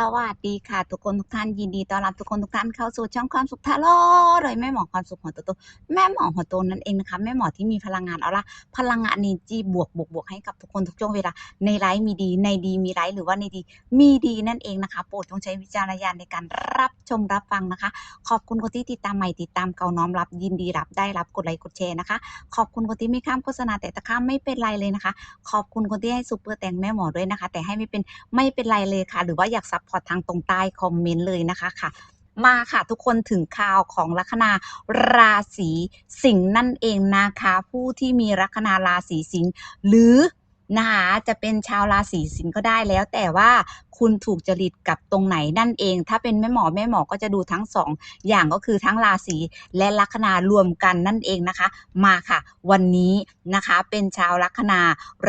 สวัสดีค่ะ ทุกคนทุกท่านยินดีต้อนรับทุกคนทุกท่านเข้าสู่ช่องความสุขทาโร่โดยแม่หมอความสุขหัวโตโตแม่หมอหัวโตนั่นเองนะคะแม่หมอที่มีพลังงานเอาละพลังงานนี้จีบวกบวกบวกให้กับทุกคนทุกช่วงเวลาในไลฟ์มีดี ในดีมีไลฟ์หรือว่าในดี มีดีนั่นเองนะคะโปรดจงใช้วิจารณญาณในการรับชมรับฟังนะคะ ขอบคุณคนที่ติดตามใหม่ติดตามเก่าน้อมรับยินดีรับได้รับกดไลค์กดแชร์นะคะ ขอบคุณคนที่ไม่ข้ามโฆษณาแต่ตะข้ามไม่เป็นไรเลยนะคะ ขอบคุณคนที่ให้ซุปเปอร์แต่งแม่หมอด้วยนะคะ แต่ให้ไม่เป็นไม่เป็นไรเลยค่ะ หรือว่าอยากซัพพอร์ตทางตรงใต้คอมเมนต์เลยนะคะค่ะ มาค่ะทุกคนถึงข่าวของลัคนาราศีสิงห์นั่นเองนะคะ ผู้ที่มีลัคนาราศีสิงห์หรือ นะคะจะเป็นชาวราศีสิงห์ก็ได้แล้ว แต่ว่าคุณถูกจริตกับตรงไหนนั่นเอง ถ้าเป็นแม่หมอแม่หมอก็จะดูทั้งสองอย่างก็คือทั้งราศีและลัคนารวมกันนั่นเองนะคะ มาค่ะ วันนี้นะคะเป็นชาวลัคนา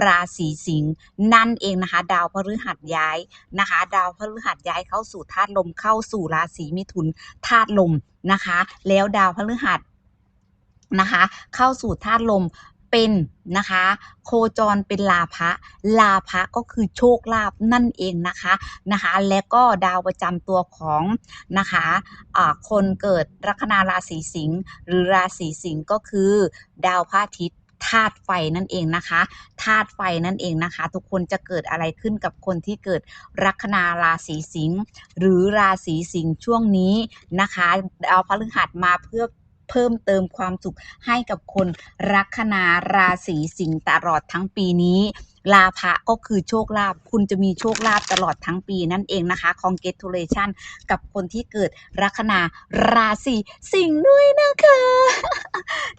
ราศีสิงห์นั่นเองนะคะ ดาวพฤหัสย้ายนะคะ ดาวพฤหัสย้ายเข้าสู่ธาตุลมเข้าสู่ราศีมิถุนธาตุลมนะคะ แล้วดาวพฤหัสนะคะ เข้าสู่ธาตุลม เป็นนะคะ โคจรเป็นลาภะลาภะก็คือโชคลาภนั่นเองนะคะนะคะ และก็ดาวประจำตัวของนะคะอ่าคนเกิดลัคนาราศีสิงห์หรือราศีสิงห์ก็คือ ดาวพระอาทิตย์ธาตุไฟนั่นเองนะคะธาตุไฟนั่นเองนะคะ ทุกคนจะเกิดอะไรขึ้นกับคนที่เกิดลัคนาราศีสิงห์หรือราศีสิงห์ช่วงนี้นะคะดาวพฤหัสมาเพื่อ เพิ่มเติมความสุขให้กับคนลัคนาราศีสิงห์ตลอดทั้งปีนี้ลาภะก็คือโชคลาภคุณจะมีโชคลาภตลอดทั้งปีนั่นเองนะคะ congratulation กับคนที่เกิดลัคนาราศีสิงห์ด้วยนะคะ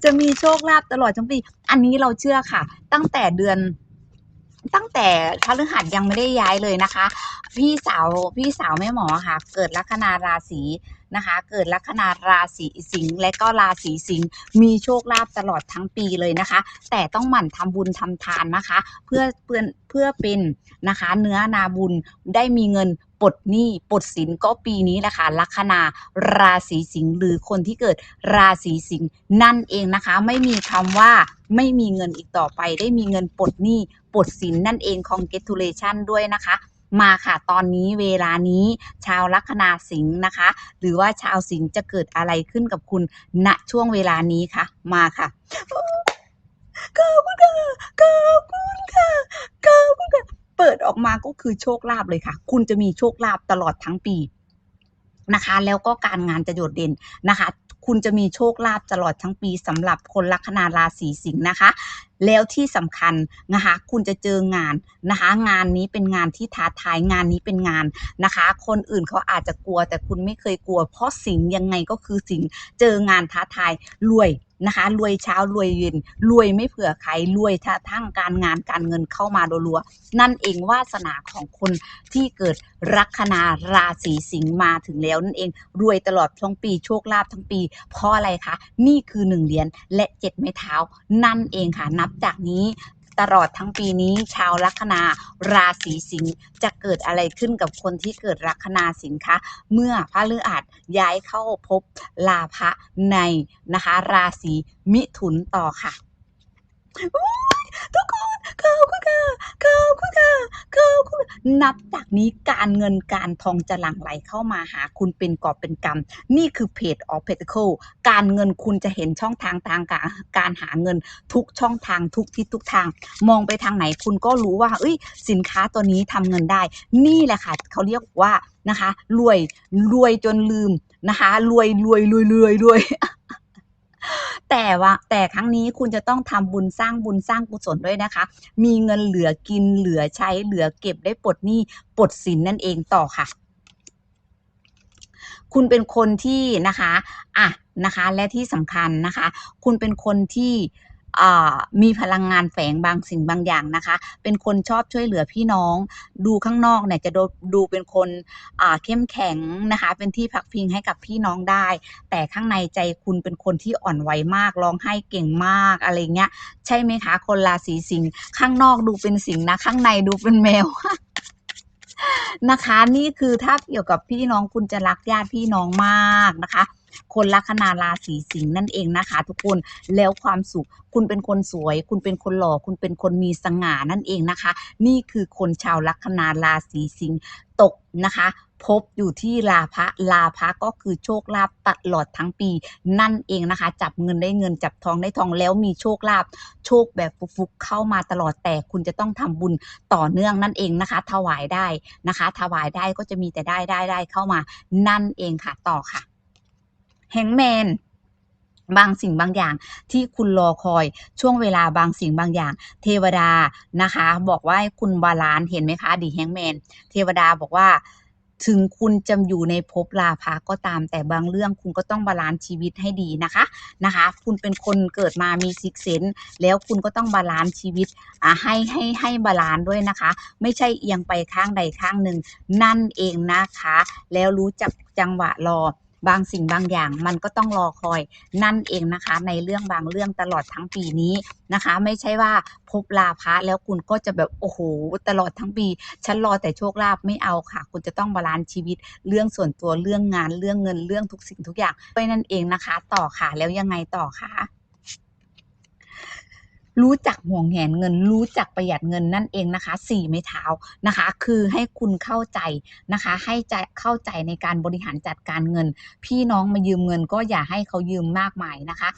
จะมีโชคลาภตลอดทั้งปี อันนี้เราเชื่อค่ะ ตั้งแต่เดือนตั้งแต่พฤหัสยังไม่ได้ย้ายเลยนะคะ พี่สาวพี่สาวแม่หมอค่ะ เกิดลัคนาราศี นะคะ เกิดลัคนาราศีสิงห์และก็ราศีสิงห์มีโชคลาภตลอดทั้งปีเลยนะคะ แต่ต้องหมั่นทำบุญทำทานนะคะ เพื่อเพื่อเพื่อเป็นนะคะเนื้อนาบุญได้มีเงินปลดหนี้ปลดสินก็ปีนี้แหละค่ะลัคนาราศีสิงห์หรือคนที่เกิดราศีสิงห์นั่นเองนะคะ ไม่มีคำว่าไม่มีเงินอีกต่อไป ได้มีเงินปลดหนี้ปลดสินนั่นเอง congratulation ด้วยนะคะ มาค่ะ ตอนนี้เวลานี้ชาวลัคนาสิงห์นะคะ หรือว่าชาวสิงห์จะเกิดอะไรขึ้นกับคุณณช่วงเวลานี้คะมาค่ะขอบคุณค่ะขอบคุณค่ะขอบคุณค่ะเปิดออกมาก็คือโชคลาภเลยค่ะ คุณจะมีโชคลาภตลอดทั้งปีนะคะ แล้วก็การงานจะโดดเด่นนะคะ คุณจะมีโชคลาภตลอดทั้งปีสำหรับคนลัคนาราศีสิงห์นะคะ แล้วที่สำคัญนะคะคุณจะเจองานนะคะ งานนี้เป็นงานที่ท้าทายงานนี้เป็นงานนะคะ คนอื่นเขาอาจจะกลัวแต่คุณไม่เคยกลัว เพราะสิงยังไงก็คือสิงเจองานท้าทายรวย นะคะ รวยเช้ารวยเย็นรวยไม่เผื่อใครรวยทั้งการงานการเงินเข้ามารัวๆนั่นเองวาสนาของคนที่เกิดลัคนาราศีสิงห์มาถึงแล้วนั่นเองรวยตลอดทั้งปีโชคลาภทั้งปี เพราะอะไรคะ นี่คือหนึ่งเหรียญและเจ็ดไม้เท้า นั่นเองค่ะนับจากนี้ ตลอดทั้งปีนี้ชาวลัคนาราศีสิงห์จะเกิดอะไรขึ้นกับคนที่เกิดลัคนาสิงห์คะเมื่อพระฤหัสย้ายเข้าพบลาภะในนะคะ ราศีมิถุนต่อค่ะ ทุกคนขอบคุณค่ะขอบคุณค่ะขอบคุณนับจากนี้การเงินการทองจะหลั่งไหลเข้ามาหาคุณเป็นกอบเป็นกำนี่คือเพจออฟเพจเคิลการเงินคุณจะเห็นช่องทางทางการการหาเงินทุกช่องทางทุกทิศทุกทาง มองไปทางไหนคุณก็รู้ว่าเอ้ยสินค้าตัวนี้ทำเงินได้ นี่แหละค่ะเขาเรียกว่านะคะ รวยรวยจนลืมนะคะ รวยรวยรวยรวยรวย แต่ว่าแต่ครั้งนี้คุณจะต้องทำบุญสร้างบุญสร้างกุศลด้วยนะคะ มีเงินเหลือกินเหลือใช้เหลือเก็บได้ปลดหนี้ปลดสินนั่นเองต่อค่ะ คุณเป็นคนที่นะคะอะนะคะ และที่สำคัญนะคะ คุณเป็นคนที่ มีพลังงานแฝงบางสิ่งบางอย่างนะคะ เป็นคนชอบช่วยเหลือพี่น้อง ดูข้างนอกเนี่ยจะดูดูเป็นคนเข้มแข็งนะคะ เป็นที่พักพิงให้กับพี่น้องได้ แต่ข้างในใจคุณเป็นคนที่อ่อนไหวมากร้องไห้เก่งมากอะไรเงี้ย ใช่ไหมคะ คนราศีสิงห์ข้างนอกดูเป็นสิงห์นะ ข้างในดูเป็นแมวนะคะ นี่คือถ้าเกี่ยวกับพี่น้องคุณจะรักญาติพี่น้องมากนะคะ คนลัคนาราศีสิงห์นั่นเองนะคะ ทุกคนแล้วความสุข คุณเป็นคนสวย คุณเป็นคนหล่อคุณเป็นคนมีสง่านั่นเองนะคะ นี่คือคนชาวลัคนาราศีสิงห์ตกนะคะพบอยู่ที่ลาภะลาภะก็คือโชคลาภตลอดทั้งปี นั่นเองนะคะ จับเงินได้เงินจับทองได้ทองแล้วมีโชคลาภโชคแบบฟุกๆเข้ามาตลอดแต่คุณจะต้องทำบุญต่อเนื่องนั่นเองนะคะ ถวายได้นะคะ ถวายได้ก็จะมีแต่ได้ได้ได้เข้ามานั่นเองค่ะต่อค่ะ แฮงแมนบางสิ่งบางอย่างที่คุณรอคอยช่วงเวลาบางสิ่งบางอย่าง เทวดานะคะ บอกว่าให้คุณบาลานเห็นไหมคะดีแฮงแมนเทวดาบอกว่าถึงคุณจะอยู่ในภพลาภะก็ตามแต่บางเรื่องคุณก็ต้องบาลานซ์ชีวิตให้ดีนะคะนะคะ คุณเป็นคนเกิดมามีซิกเซนแล้วคุณก็ต้องบาลานซ์ชีวิตอะให้ให้ให้บาลานซ์ด้วยนะคะ ไม่ใช่เอียงไปข้างใดข้างหนึ่งนั่นเองนะคะ แล้วรู้จักจังหวะรอ บางสิ่งบางอย่างมันก็ต้องรอคอยนั่นเองนะคะ ในเรื่องบางเรื่องตลอดทั้งปีนี้นะคะ ไม่ใช่ว่าพบลาภะแล้วคุณก็จะแบบโอ้โหตลอดทั้งปีฉันรอแต่โชคลาภไม่เอาค่ะ คุณจะต้องบาลานซ์ชีวิต เรื่องส่วนตัวเรื่องงานเรื่องเงินเรื่องทุกสิ่งทุกอย่างไปนั่นเองนะคะ ต่อค่ะแล้วยังไงต่อคะ รู้จักห่วงแหนเงิน รู้จักประหยัดเงินนั่นเองนะคะสี่ไม้เท้านะคะ คือให้คุณเข้าใจนะคะ ให้ใจเข้าใจในการบริหารจัดการเงิน พี่น้องมายืมเงินก็อย่าให้เขายืมมากมายนะคะ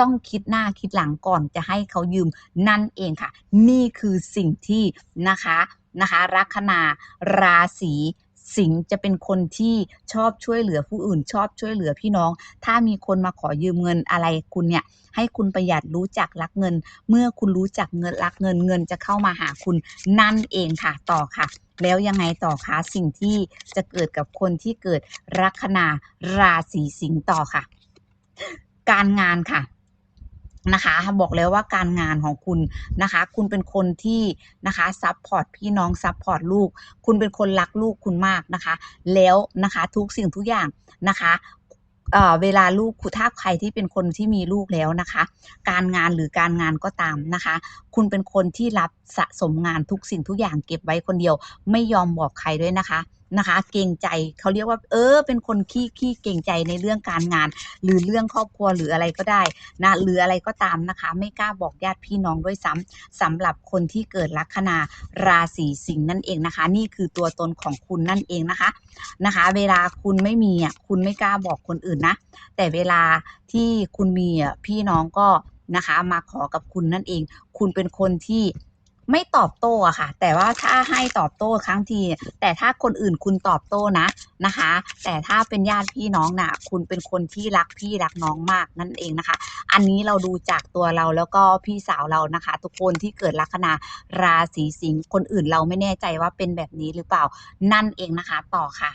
ต้องคิดหน้าคิดหลังก่อนจะให้เขายืมนั่นเองค่ะ นี่คือสิ่งที่นะคะนะคะลัคนาราศี สิงห์จะเป็นคนที่ชอบช่วยเหลือผู้อื่น ชอบช่วยเหลือพี่น้อง ถ้ามีคนมาขอยืมเงินอะไรคุณเนี่ยให้คุณประหยัดรู้จักรักเงิน เมื่อคุณรู้จักเงินรักเงินเงินจะเข้ามาหาคุณนั่นเองค่ะต่อค่ะ แล้วยังไงต่อคะสิ่งที่จะเกิดกับคนที่เกิดลัคนาราศีสิงห์ต่อค่ะ การงานค่ะ นะคะบอกแล้วว่าการงานของคุณนะคะ คุณเป็นคนที่นะคะซัพพอร์ตพี่น้องซัพพอร์ตลูก คุณเป็นคนรักลูกคุณมากนะคะ แล้วนะคะทุกสิ่งทุกอย่างนะคะเเวลาลูกคุณถ้าใครที่เป็นคนที่มีลูกแล้วนะคะ การงานหรือการงานก็ตามนะคะ คุณเป็นคนที่รับสะสมงานทุกสิ่งทุกอย่างเก็บไว้คนเดียว ไม่ยอมบอกใครด้วยนะคะนะคะ เกรงใจเขาเรียกว่า เออ เป็นคนขี้ขี้เกรงใจในเรื่องการงาน หรือเรื่องครอบครัวหรืออะไรก็ได้นะหรืออะไรก็ตามนะคะ ไม่กล้าบอกญาติพี่น้องด้วยซ้ำสำหรับคนที่เกิดลัคนาราศีสิงห์นั่นเองนะคะ นี่คือตัวตนของคุณนั่นเองนะคะนะคะ เวลาคุณไม่มีอะคุณไม่กล้าบอกคนอื่นนะแต่เวลาที่คุณมีอะพี่น้องก็ นะคะ มาขอกับคุณนั่นเอง คุณเป็นคนที่ไม่ตอบโต้อะค่ะ แต่ว่าถ้าให้ตอบโต้ครั้งที แต่ถ้าคนอื่นคุณตอบโต้นะนะคะ แต่ถ้าเป็นญาติพี่น้องน่ะ คุณเป็นคนที่รักพี่รักน้องมากนั่นเองนะคะ อันนี้เราดูจากตัวเราแล้วก็พี่สาวเรานะคะ ทุกคนที่เกิดลัคนาราศีสิงห์คนอื่นเราไม่แน่ใจว่าเป็นแบบนี้หรือเปล่านั่นเองนะคะ ต่อค่ะ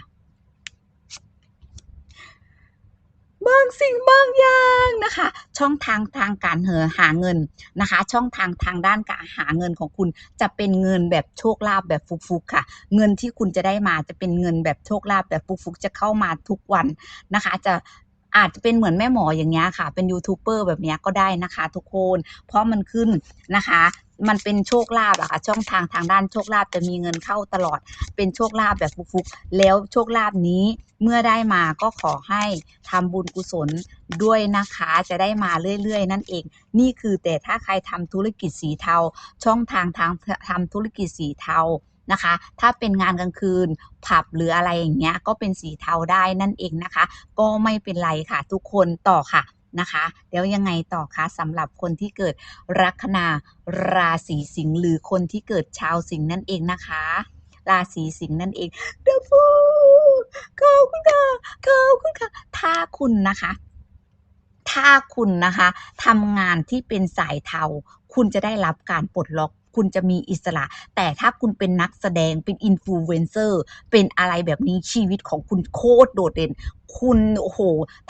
บางสิ่งบางอย่างนะคะ ช่องทางทางการเหอหาเงินนะคะ ช่องทางทางด้านการหาเงินของคุณจะเป็นเงินแบบโชคลาภแบบฟุกๆค่ะ เงินที่คุณจะได้มาจะเป็นเงินแบบโชคลาภแบบฟุกๆจะเข้ามาทุกวันนะคะ จะ อาจจะเป็นเหมือนแม่หมออย่างเงี้ยค่ะ เป็นยูทูบเบอร์แบบเนี้ยก็ได้นะคะ ทุกคน เพราะมันขึ้นนะคะมันเป็นโชคลาภอะค่ะช่องทางทางด้านโชคลาภจะมีเงินเข้าตลอด เป็นโชคลาภแบบฟุกๆแล้วโชคลาภนี้เมื่อได้มาก็ขอให้ทำบุญกุศลด้วยนะคะ จะได้มาเรื่อยๆ นั่นเอง นี่คือแต่ถ้าใครทำธุรกิจสีเทา ช่องทางทางทำธุรกิจสีเทา นะคะ ถ้าเป็นงานกลางคืนผับหรืออะไรอย่างเงี้ยก็เป็นสีเทาได้นั่นเองนะคะ ก็ไม่เป็นไรค่ะ ทุกคนต่อค่ะนะคะเดี๋ยวยังไงต่อคะสำหรับคนที่เกิดลัคนาราศีสิงห์หรือคนที่เกิดชาวสิงห์นั่นเองนะคะ ราศีสิงห์นั่นเองเดฟูขอบคุณค่ะขอบคุณค่ะถ้าคุณนะคะถ้าคุณนะคะทำงานที่เป็นสายเทา คุณจะได้รับการปลดล็อก คุณจะมีอิสระ แต่ถ้าคุณเป็นนักแสดงเป็นอินฟลูเอนเซอร์เป็นอะไรแบบนี้ชีวิตของคุณโคตรโดดเด่น คุณโอ้โห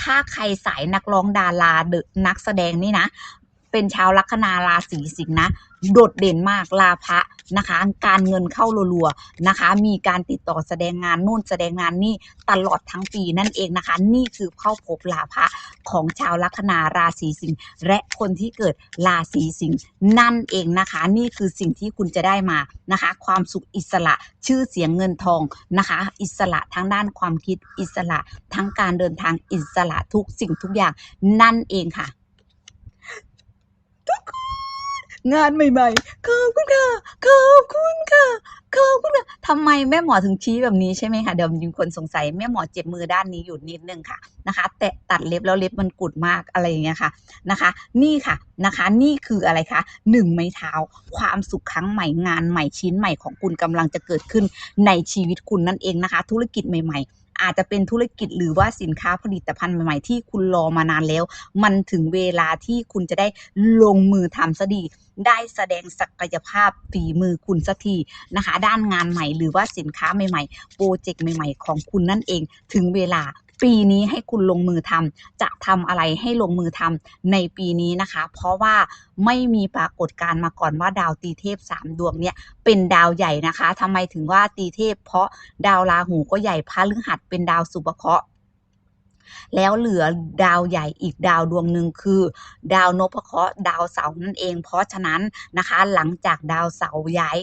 ถ้าใครสายนักร้องดาราเดนักแสดงนี่นะ เป็นชาวลัคนาราศีสิงห์นะ โดดเด่นมากลาภะนะคะ การเงินเข้ารัวๆนะคะ มีการติดต่อแสดงงานนู่นแสดงงานนี่ตลอดทั้งปีนั่นเองนะคะ นี่คือเข้าพบลาภะของชาวลัคนาราศีสิงห์และคนที่เกิดราศีสิงห์นั่นเองนะคะ นี่คือสิ่งที่คุณจะได้มานะคะ ความสุขอิสระชื่อเสียงเงินทองนะคะ อิสระทั้งด้านความคิดอิสระทั้งการเดินทางอิสระทุกสิ่งทุกอย่างนั่นเองค่ะ ทุกคน งานใหม่ๆขอบคุณค่ะขอบคุณค่ะขอบคุณค่ะทำไมแม่หมอถึงชี้แบบนี้ใช่ไหมคะเดี๋ยวมีคนสงสัยแม่หมอเจ็บมือด้านนี้อยู่นิดนึงค่ะนะคะ แต่ตัดเล็บแล้วเล็บมันกุดมากอะไรอย่างเงี้ยค่ะนะคะ นี่ค่ะนะคะ นี่คืออะไรคะหนึ่งไม้เท้า ความสุขครั้งใหม่งานใหม่ชิ้นใหม่ของคุณกำลังจะเกิดขึ้นในชีวิตคุณนั่นเองนะคะ ธุรกิจใหม่ ๆ อาจจะเป็นธุรกิจหรือว่าสินค้าผลิตภัณฑ์ใหม่ๆ ที่คุณรอมานานแล้ว มันถึงเวลาที่คุณจะได้ลงมือทำซะดี ได้แสดงศักยภาพฝีมือคุณสักทีนะคะ ด้านงานใหม่หรือว่าสินค้าใหม่ๆ โปรเจกต์ใหม่ ๆ ของคุณนั่นเอง ถึงเวลา ปีนี้ให้คุณลงมือทำจะทำอะไรให้ลงมือทำในปีนี้นะคะ เพราะว่าไม่มีปรากฏการณ์มาก่อนว่าดาวตีเทพสามดวงเนี่ยเป็นดาวใหญ่นะคะทำไมถึงว่าตีเทพ เพราะดาวราหูก็ใหญ่พระฤหัสเป็นดาวสุภเคราะห์แล้วเหลือดาวใหญ่อีกดาวดวงหนึ่งคือ ดาวนพเคราะห์ดาวเสาร์นั่นเอง เพราะฉะนั้นนะคะ หลังจากดาวเสาร์ย้าย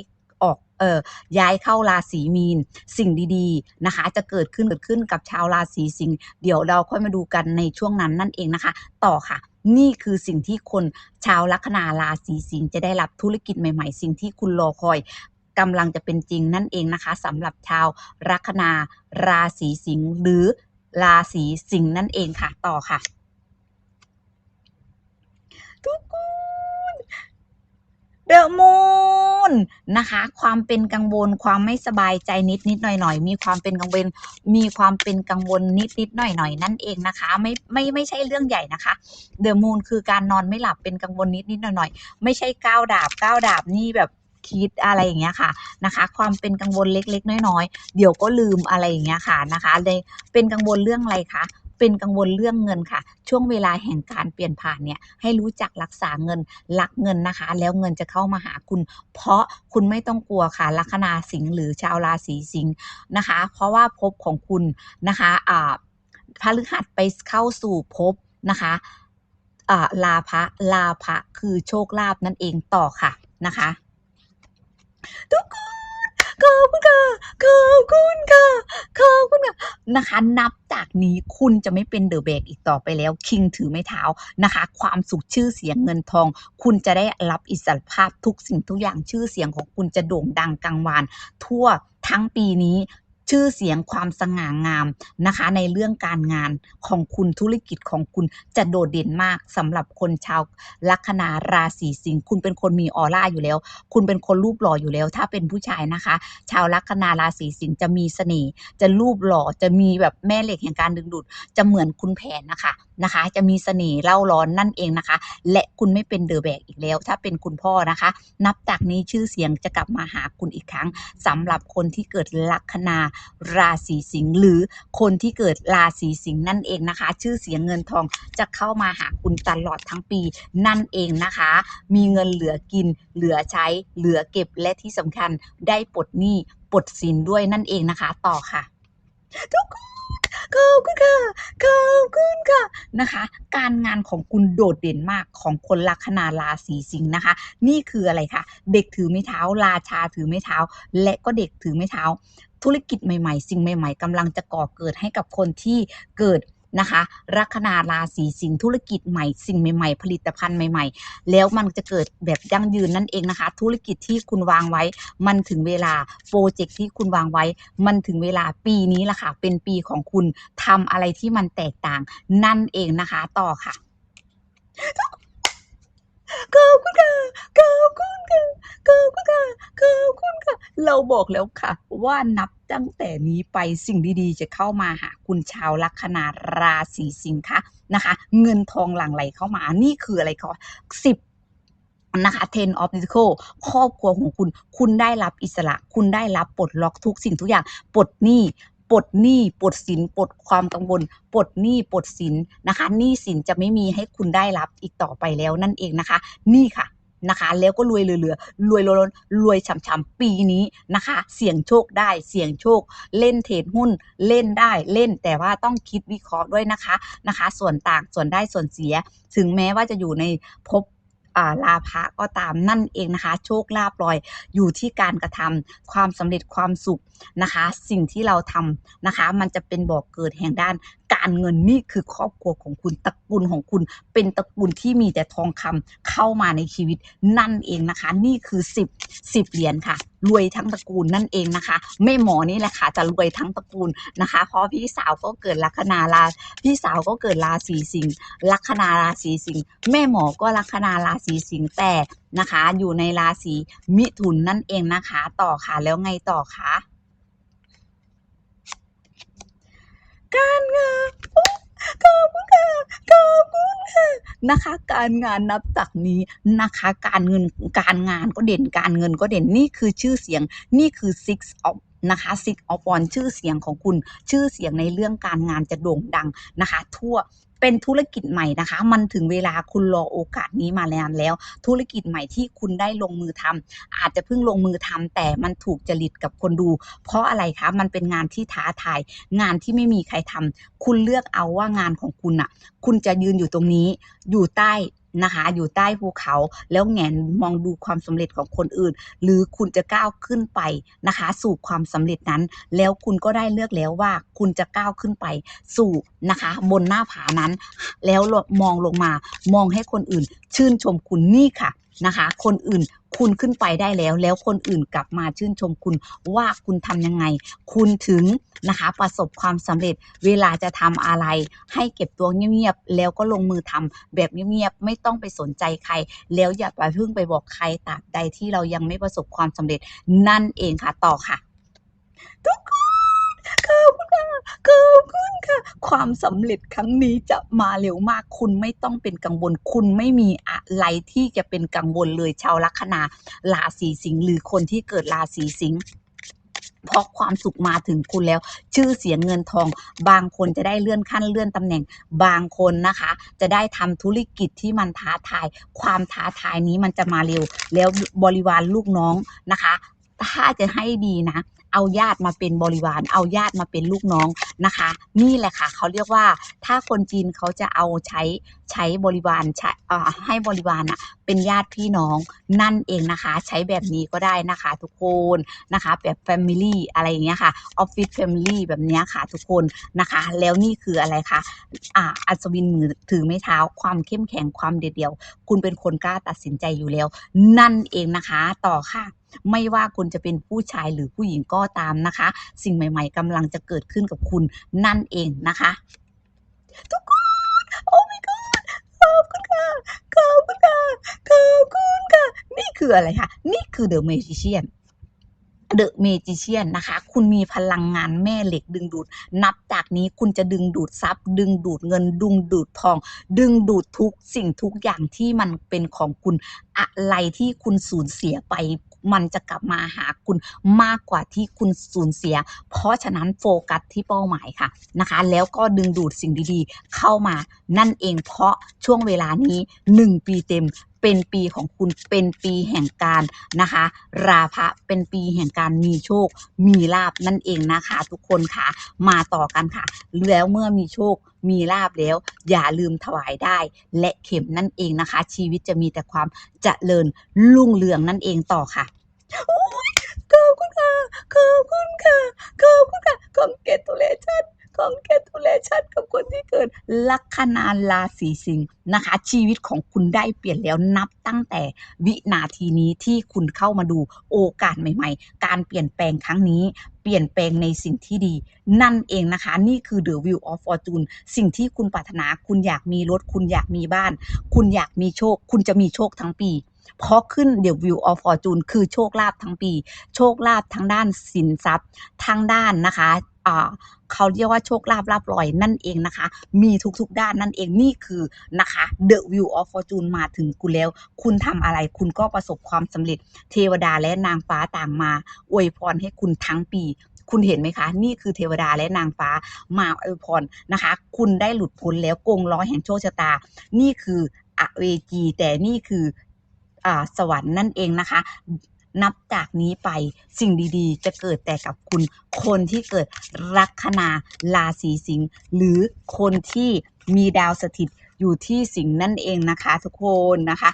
เออย้ายเข้าราศีมีน สิ่งดีๆนะคะ จะเกิดขึ้นเกิดขึ้นกับชาวราศีสิงห์เดี๋ยวเราค่อยมาดูกันในช่วงนั้นนั่นเองนะคะ ต่อค่ะนี่คือสิ่งที่คนชาวลัคนาราศีสิงห์จะได้รับธุรกิจใหม่ๆ สิ่งที่คุณรอคอยกำลังจะเป็นจริงนั่นเองนะคะสำหรับชาวลัคนาราศีสิงห์หรือราศีสิงห์นั่นเองค่ะ ต่อค่ะ ทุกคน เดอะมูนนะคะ ความเป็นกังวลความไม่สบายใจนิดนิดหน่อยหน่อยมีความเป็นกังวลมีความเป็นกังวลนิดนิดหน่อยหน่อยนั่นเองนะคะ ไม่ไม่ไม่ใช่เรื่องใหญ่นะคะเดอะมูนคือการนอนไม่หลับเป็นกังวลนิดนิดหน่อยหน่อยไม่ใช่ก้าวดาบก้าวดาบนี่แบบคิดอะไรอย่างเงี้ยค่ะนะคะ ความเป็นกังวลเล็กๆ น้อยๆ เดี๋ยวก็ลืมอะไรอย่างเงี้ยค่ะนะคะเลยเป็นกังวลเรื่องอะไรคะ เป็นกังวลเรื่องเงินค่ะ ช่วงเวลาแห่งการเปลี่ยนผ่านเนี่ยให้รู้จักรักษาเงินรักเงินนะคะ แล้วเงินจะเข้ามาหาคุณ เพราะคุณไม่ต้องกลัวค่ะลัคนาสิงห์หรือชาวราศีสิงห์นะคะ เพราะว่าภพของคุณนะคะอ่าพฤหัสไปเข้าสู่ภพนะคะอ่าลาภะลาภะคือโชคลาภนั่นเองต่อค่ะนะคะ ทุกคน ขอบคุณค่ะ ขอบคุณค่ะ ขอบคุณค่ะ นะคะ นับจากนี้คุณจะไม่เป็นเดอะแบกอีกต่อไปแล้ว คิงถือไม้เท้านะคะ ความสุขชื่อเสียงเงินทอง คุณจะได้รับอิสรภาพทุกสิ่งทุกอย่างชื่อเสียงของคุณจะโด่งดังกังวานทั่วทั้งปีนี้ ชื่อเสียงความสง่างามนะคะ ในเรื่องการงานของคุณธุรกิจของคุณจะโดดเด่นมากสำหรับคนชาวลัคนาราศีสิงห์คุณเป็นคนมีออร่าอยู่แล้ว คุณเป็นคนรูปหล่ออยู่แล้ว ถ้าเป็นผู้ชายนะคะ ชาวลัคนาราศีสิงห์จะมีเสน่ห์จะรูปหล่อจะมีแบบแม่เหล็กแห่งการดึงดูด จะเหมือนคุณแผนนะคะนะคะ จะมีเสน่ห์เล่าร้อนนั่นเองนะคะ และคุณไม่เป็นเดอะแบกอีกแล้ว ถ้าเป็นคุณพ่อนะคะ นับจากนี้ชื่อเสียงจะกลับมาหาคุณอีกครั้งสำหรับคนที่เกิดลัคนาราศีสิงห์หรือคนที่เกิดราศีสิงห์นั่นเองนะคะ ชื่อเสียงเงินทองจะเข้ามาหาคุณตลอดทั้งปีนั่นเองนะคะ มีเงินเหลือกิน เหลือใช้ เหลือเก็บและที่สำคัญได้ปลดหนี้ปลดสินด้วยนั่นเองนะคะ ต่อค่ะ ทุกคนขอบคุณค่ะขอบคุณค่ะนะคะ การงานของคุณโดดเด่นมากของคนลัคนาราศีสิงห์นะคะ นี่คืออะไรคะเด็กถือไม้เท้า ราชาถือไม้เท้า และก็เด็กถือไม้เท้า ธุรกิจใหม่ๆ สิ่งใหม่ ๆกำลังจะก่อเกิดให้กับคนที่เกิดนะคะลัคนาราศีสิงห์ธุรกิจใหม่ สิ่งใหม่ ๆ ผลิตภัณฑ์ใหม่ ๆ แล้วมันจะเกิดแบบยั่งยืนนั่นเองนะคะ ธุรกิจที่คุณวางไว้ มันถึงเวลาโปรเจกต์ที่คุณวางไว้ มันถึงเวลาปีนี้ละค่ะ เป็นปีของคุณทำอะไรที่มันแตกต่างนั่นเองนะคะ ต่อค่ะ ขอบคุณค่ะขอบคุณค่ะขอบคุณค่ะขอบคุณค่ะ เราบอกแล้วค่ะ ว่านับตั้งแต่นี้ไปสิ่งดีๆ จะเข้ามาหาคุณชาวลัคนาราศีสิงค์ค่ะนะคะ เงินทองหลั่งไหลเข้ามานี่คืออะไรคะสิบนะคะ ten of Pentacle ครอบครัวของคุณ คุณได้รับอิสระ คุณได้รับปลดล็อกทุกสิ่งทุกอย่าง ปลดหนี้ ลดหนี้ปลดสินปลดความกังวลปลดหนี้ปลดสินนะคะหนี้สินจะไม่มีให้คุณได้รับอีกต่อไปแล้วนั่นเองนะคะนี่ค่ะนะคะแล้วก็รวยเหลือๆรวยล้นรวยฉ่ำๆปีนี้นะคะ เสี่ยงโชคได้เสี่ยงโชค เล่นเทรดหุ้นเล่นได้เล่นแต่ว่าต้องคิดวิเคราะห์ด้วยนะคะนะคะ ส่วนต่างส่วนได้ส่วนเสีย ถึงแม้ว่าจะอยู่ในภพาลาภะก็ตามนั่นเองนะคะ โชคลาภลอยอยู่ที่การกระทำความสำเร็จความสุขนะคะ สิ่งที่เราทำนะคะ มันจะเป็นบ่อกเกิดแห่งด้านการเงินนี่คือครอบครัวของคุณตระกูลของคุณ เป็นตระกูลที่มีแต่ทองคำเข้ามาในชีวิตนั่นเองนะคะ นี่คือสิบสิบเหรียญค่ะ รวยทั้งตระกูลนั่นเองนะคะแม่หมอนี่แหละค่ะจะรวยทั้งตระกูลนะคะ เพราะพี่สาวก็เกิดลัคนาราพี่สาวก็เกิดราศีสิงห์ลัคนาราศีสิงห์แม่หมอก็ลัคนาราศีสิงห์แต่นะคะ อยู่ในราศีมิถุนนั่นเองนะคะ ต่อค่ะแล้วไงต่อคะ การงานขอบคุณค่ะขอบคุณค่ะนะคะ การงานนับจากนี้นะคะ การเงินการงานก็เด่นการเงินก็เด่นนี่คือชื่อเสียงนี่คือ six of นะคะ six of one ชื่อเสียงของคุณชื่อเสียงในเรื่องการงานจะโด่งดังนะคะ ทั่ว เป็นธุรกิจใหม่นะคะ มันถึงเวลาคุณรอโอกาสนี้มาแล้วแล้ว ธุรกิจใหม่ที่คุณได้ลงมือทำอาจจะเพิ่งลงมือทำแต่มันถูกจริตกับคนดู เพราะอะไรคะมันเป็นงานที่ท้าทาย งานที่ไม่มีใครทำคุณเลือกเอาว่างานของคุณอะ คุณจะยืนอยู่ตรงนี้อยู่ใต้ นะคะ อยู่ใต้ภูเขา แล้วแงนมองดูความสำเร็จของคนอื่น หรือคุณจะก้าวขึ้นไปนะคะ สู่ความสำเร็จนั้น แล้วคุณก็ได้เลือกแล้วว่าคุณจะก้าวขึ้นไปสู่นะคะ บนหน้าผานั้น แล้วมองลงมามองให้คนอื่น ชื่นชมคุณนี่ค่ะ นะคะ คนอื่นคุณขึ้นไปได้แล้ว แล้วคนอื่นกลับมาชื่นชมคุณว่าคุณทำยังไง คุณถึงนะคะประสบความสำเร็จเวลาจะทำอะไร ให้เก็บตัวเงียบๆแล้วก็ลงมือทำแบบเงียบๆไม่ต้องไปสนใจใคร แล้วอย่าไปพิ่งไปบอกใครตราบใดที่เรายังไม่ประสบความสำเร็จนั่นเองค่ะต่อค่ะ ทุกคนขอบคุณค่ะขอบคุณค่ะ ความสำเร็จครั้งนี้จะมาเร็วมากคุณไม่ต้องเป็นกังวลคุณไม่มีอะไรที่จะเป็นกังวลเลยชาวลัคนาราศีสิงห์หรือคนที่เกิดราศีสิงห์เพราะความสุขมาถึงคุณแล้ว ชื่อเสียงเงินทอง บางคนจะได้เลื่อนขั้นเลื่อนตำแหน่ง บางคนนะคะ จะได้ทำธุรกิจที่มันท้าทาย ความท้าทายนี้มันจะมาเร็ว แล้วบริวารลูกน้องนะคะ ถ้าจะให้ดีนะ เอาญาติมาเป็นบริวาร เอาญาติมาเป็นลูกน้องนะคะ นี่แหละค่ะเขาเรียกว่าถ้าคนจีนเขาจะเอาใช้ใช้บริวารใช้อ่าให้บริวารอะเป็นญาติพี่น้องนั่นเองนะคะ ใช้แบบนี้ก็ได้นะคะ ทุกคนนะคะ แบบ Family อะไรอย่างเงี้ยค่ะ Office Family แบบเนี้ยค่ะทุกคนนะคะ แล้วนี่คืออะไรคะอ่าอัศวินมือถือไม้เท้าความเข้มแข็งความเดียว คุณเป็นคนกล้าตัดสินใจอยู่แล้ว นั่นเองนะคะต่อค่ะ ไม่ว่าคุณจะเป็นผู้ชายหรือผู้หญิงก็ตามนะคะ สิ่งใหม่ ๆกำลังจะเกิดขึ้นกับคุณนั่นเองนะคะ ทุกคน โอ้ my god ขอบคุณค่ะขอบคุณค่ะขอบคุณค่ะ นี่คืออะไรคะนี่คือ The Magician The Magician นะคะ คุณมีพลังงานแม่เหล็กดึงดูด นับจากนี้คุณจะดึงดูดทรัพย์ ดึงดูดเงิน ดึงดูดทอง ดึงดูดทุกสิ่งทุกอย่างที่มันเป็นของคุณ อะไรที่คุณสูญเสียไป มันจะกลับมาหาคุณมากกว่าที่คุณสูญเสีย เพราะฉะนั้นโฟกัสที่เป้าหมายค่ะนะคะ แล้วก็ดึงดูดสิ่งดีๆ เข้ามานั่นเองเพราะช่วงเวลานี้ 1 ปีเต็มเป็นปีของคุณเป็นปีแห่งการนะคะ ราพะเป็นปีแห่งการมีโชค มีลาบนั่นเองนะคะ ทุกคนค่ะมาต่อกันค่ะ แล้วเมื่อมีโชค มีลาบแล้ว อย่าลืมถวายได้ และเข็มนั่นเองนะคะ ชีวิตจะมีแต่ความเจริญรุ่งเรืองนั่นเองต่อค่ะขอบคุณค่ะขอบคุณค่ะขอบคุณค่ะคองเกตุเลชัน ของแคทูเลชันกับคนที่เกิดลัคนาราศีสิงห์นะคะ ชีวิตของคุณได้เปลี่ยนแล้วนับตั้งแต่วินาทีนี้ที่คุณเข้ามาดูโอกาสใหม่ ๆ การเปลี่ยนแปลงครั้งนี้เปลี่ยนแปลงในสิ่งที่ดี นั่นเองนะคะ นี่คือ The View of Fortune สิ่งที่คุณปรารถนาคุณอยากมีรถ คุณอยากมีบ้าน คุณอยากมีโชค คุณจะมีโชคทั้งปี เพราะขึ้น The View of Fortune คือโชคลาภทั้งปี โชคลาภทั้งด้านสินทรัพย์ ทั้งด้านนะคะ เขาเรียกว่าโชคลาภลาภลอยนั่นเองนะคะ มีทุกๆด้านนั่นเองนี่คือนะคะ The View of Fortune มาถึงคุณแล้ว คุณทำอะไรคุณก็ประสบความสำเร็จ เทวดาและนางฟ้าต่างมา อวยพรให้คุณทั้งปีคุณเห็นไหมคะ นี่คือเทวดาและนางฟ้ามาอวยพรนะคะ คุณได้หลุดพ้นแล้วกงล้อแห่งโชคชะตา นี่คืออเวจีแต่นี่คืออ่าสวรรค์นั่นเองนะคะ นับจากนี้ไปสิ่งดีๆ จะเกิดแต่กับคุณ คนที่เกิดลัคนาราศีสิงห์หรือคนที่มีดาวสถิตอยู่ที่สิงห์นั่นเองนะคะ ทุกคนนะคะ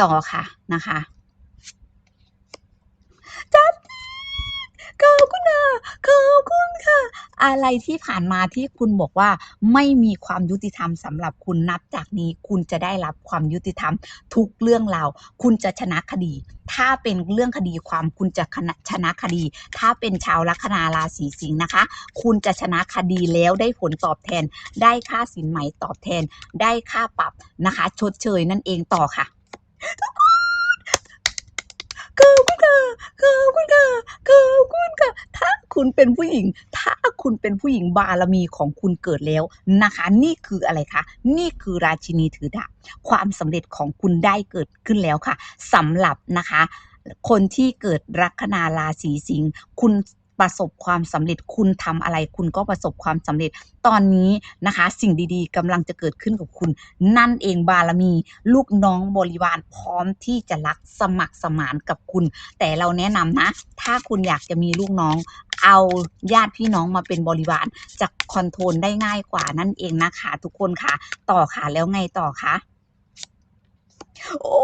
ต่อค่ะนะคะจัด ขอบคุณค่ะขอบคุณค่ะ อะไรที่ผ่านมาที่คุณบอกว่าไม่มีความยุติธรรมสำหรับคุณนับจากนี้ คุณจะได้รับความยุติธรรมทุกเรื่องราวคุณจะชนะคดี ถ้าเป็นเรื่องคดีความคุณจะชนะคดี ถ้าเป็นชาวลัคนาราศีสิงห์นะคะ คุณจะชนะคดีแล้วได้ผลตอบแทน ได้ค่าสินไหมตอบแทน ได้ค่าปรับนะคะ ชดเชยนั่นเองต่อค่ะ ขอบคุณค่ะขอบคุณค่ะขอบคุณค่ะ ถ้าคุณเป็นผู้หญิง ถ้าคุณเป็นผู้หญิงบารมีของคุณเกิดแล้วนะคะ นี่คืออะไรคะ นี่คือราชินีถือดาบความสำเร็จของคุณได้เกิดขึ้นแล้วค่ะสำหรับนะคะ คนที่เกิดลัคนาราศีสิงห์คุณ ประสบความสำเร็จ คุณทำอะไร คุณก็ประสบความสำเร็จ ตอนนี้นะคะ สิ่งดีๆกำลังจะเกิดขึ้นกับคุณ นั่นเองบารมี ลูกน้องบริวารพร้อมที่จะรักสมัครสมานกับคุณ แต่เราแนะนำนะ ถ้าคุณอยากจะมีลูกน้องเอาญาติพี่น้องมาเป็นบริวารจะคอนโทรลได้ง่ายกว่านั่นเองนะคะทุกคนค่ะ ต่อค่ะแล้วไงต่อคะโอ้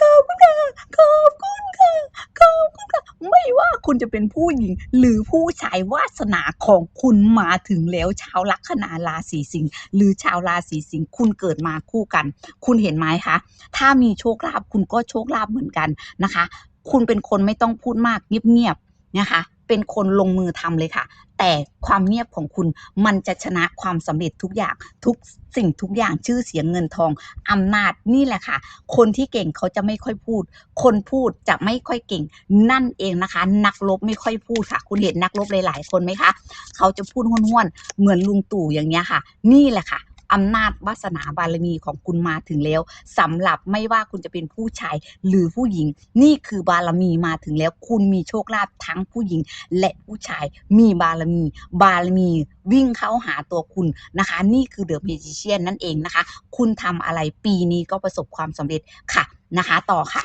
ขอบคุณค่ะขอบคุณค่ะขอบคุณค่ะไม่ว่าคุณจะเป็นผู้หญิง หรือผู้ชายวาสนาของคุณมาถึงแล้วชาวลัคนาราศีสิงห์หรือชาวราศีสิงห์คุณเกิดมาคู่กัน คุณเห็นไหมคะ ถ้ามีโชคลาภคุณก็โชคลาภเหมือนกันนะคะ คุณเป็นคนไม่ต้องพูดมากเงียบๆนะคะ เป็นคนลงมือทำเลยค่ะ แต่ความเงียบของคุณมันจะชนะความสำเร็จทุกอย่างทุกสิ่งทุกอย่างชื่อเสียงเงินทองอำนาจนี่แหละค่ะ คนที่เก่งเขาจะไม่ค่อยพูด คนพูดจะไม่ค่อยเก่ง นั่นเองนะคะ นักรบไม่ค่อยพูดค่ะ คุณเห็นนักรบหลายๆคนไหมคะ เขาจะพูดห้วนๆเหมือนลุงตู่อย่างเงี้ยค่ะ นี่แหละค่ะ อำนาจวาสนาบารมีของคุณมาถึงแล้วสำหรับไม่ว่าคุณจะเป็นผู้ชายหรือผู้หญิง นี่คือบารมีมาถึงแล้ว คุณมีโชคลาภทั้งผู้หญิง และผู้ชายมีบารมี บารมีวิ่งเข้าหาตัวคุณนะคะ นี่คือเดอะเมจิเชียนนั่นเองนะคะ คุณทำอะไรปีนี้ก็ประสบความสำเร็จค่ะนะคะ ต่อค่ะ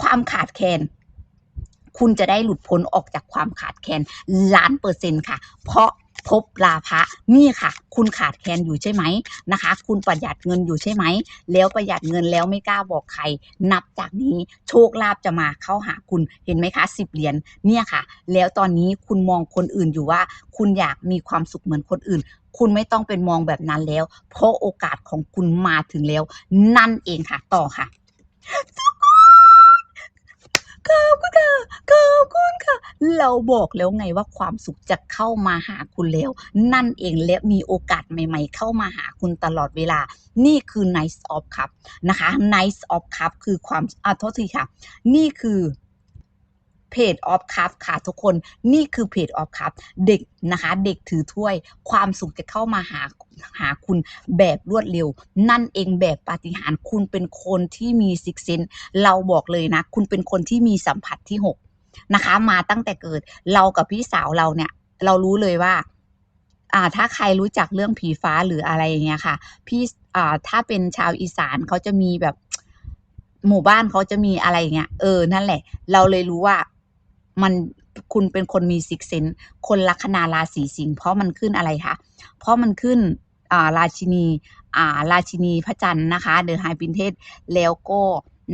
ความขาดแคลนคุณจะได้หลุดพ้นออกจากความขาดแคลนล้านเปอร์เซ็นต์ค่ะ เพราะ พบลาภะนี่ค่ะ คุณขาดแคลนอยู่ใช่ไหมนะคะ คุณประหยัดเงินอยู่ใช่ไหม แล้วประหยัดเงินแล้วไม่กล้าบอกใคร นับจากนี้โชคลาภจะมาเข้าหาคุณเห็นไหมคะสิบเหรียญเนี่ยค่ะ แล้วตอนนี้คุณมองคนอื่นอยู่ว่า คุณอยากมีความสุขเหมือนคนอื่นคุณไม่ต้องเป็นมองแบบนั้นแล้ว เพราะโอกาสของคุณมาถึงแล้ว นั่นเองค่ะ ต่อค่ะ ขอบคุณค่ะขอบคุณค่ะ เราบอกแล้วไงว่าความสุขจะเข้ามาหาคุณแล้ว นั่นเองและมีโอกาสใหม่ ๆ เข้ามาหาคุณตลอดเวลา นี่คือ Nice of Cup นะคะ Nice of Cup คือความอ่าโทษทีค่ะ นี่คือ เพจ of cup ค่ะทุกคนนี่คือเพจ of cup เด็กนะคะ เด็กถือถ้วยความสุขจะเข้ามาหาหาคุณแบบรวดเร็ว นั่นเองแบบปาฏิหาริย์คุณเป็นคนที่มีซิกเซนเราบอกเลยนะ คุณเป็นคนที่มีสัมผัสที่6นะคะ มาตั้งแต่เกิดเรากับพี่สาวเราเนี่ย เรารู้เลยว่าอ่าถ้าใครรู้จักเรื่องผีฟ้าหรืออะไรอย่างเงี้ยค่ะ พี่อ่าถ้าเป็นชาวอีสานเขาจะมีแบบ หมู่บ้านเขาจะมีอะไรอย่างเงี้ยเออนั่นแหละ เราเลยรู้ว่า มันคุณเป็นคนมีซิกเซนคนลัคนาราศีสิงห์เพราะมันขึ้นอะไรคะเพราะมันขึ้นาราชินีาราชินีพระจันทร์นะคะ เดอะไฮปินเทสแล้วก็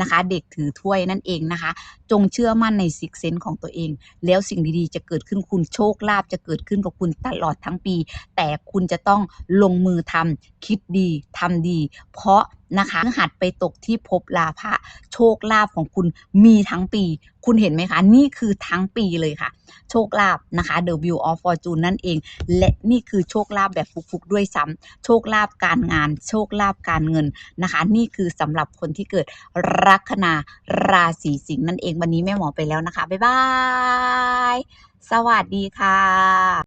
นะคะเด็กถือถ้วยนั่นเองนะคะ จงเชื่อมั่นในซิกเซนของตัวเอง แล้วสิ่งดีๆ จะเกิดขึ้นคุณโชคลาภจะเกิดขึ้นกับคุณตลอดทั้งปี แต่คุณจะต้องลงมือทำคิดดีทำดี เพราะนะคะหัดไปตกที่ภพลาภะโชคลาภของคุณมีทั้งปี คุณเห็นไหมคะ นี่คือทั้งปีเลยค่ะ โชคลาภนะคะ The View of Fortune นั่นเอง และนี่คือโชคลาภแบบฟุกๆด้วยซ้ำโชคลาภการงาน โชคลาภการเงินนะคะ นี่คือสำหรับคนที่เกิดลัคนาราศีสิงห์นั่นเองวันนี้แม่หมอไปแล้วนะคะบ๊ายบายสวัสดีค่ะ